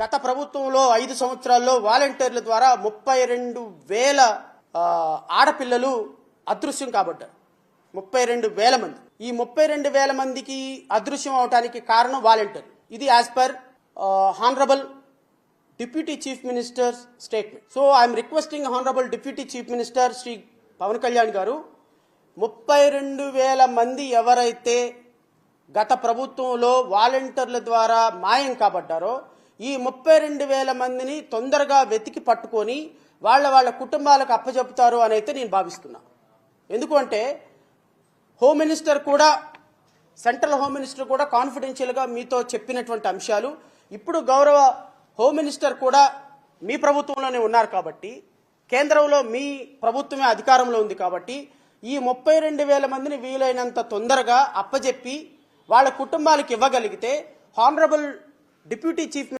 గత ప్రభుత్వంలో ఐదు సంవత్సరాల్లో వాలంటీర్ల ద్వారా ముప్పై రెండు వేల ఆడపిల్లలు అదృశ్యం కాబట్టారు ముప్పై రెండు వేల మంది. ఈ ముప్పై రెండు వేల మందికి అదృశ్యం అవడానికి కారణం వాలంటీర్. ఇది as per honourable deputy chief minister statement so I'm requesting honourable deputy chief minister Shri Pawan Kalyan గారు ముప్పై రెండు వేల మంది ఎవరైతే గత ప్రభుత్వంలో వాలంటీర్ల ద్వారా మాయం కాబడ్డారో ఈ ముప్పై రెండు వేల మందిని తొందరగా వెతికి పట్టుకొని వాళ్ళ వాళ్ళ కుటుంబాలకు అప్పజెపుతారు అని అయితే నేను భావిస్తున్నా. ఎందుకంటే హోమ్ మినిస్టర్ కూడా సెంట్రల్ హోమ్ మినిస్టర్ కూడా కాన్ఫిడెన్షియల్గా మీతో చెప్పినటువంటి అంశాలు. ఇప్పుడు గౌరవ హోమ్ మినిస్టర్ కూడా మీ ప్రభుత్వంలోనే ఉన్నారు కాబట్టి కేంద్రంలో మీ ప్రభుత్వమే అధికారంలో ఉంది కాబట్టి ఈ ముప్పై రెండు వేల మందిని వీలైనంత తొందరగా అప్పజెప్పి వాళ్ళ కుటుంబాలకు ఇవ్వగలిగితే హానరబుల్ డిప్యూటీ చీఫ్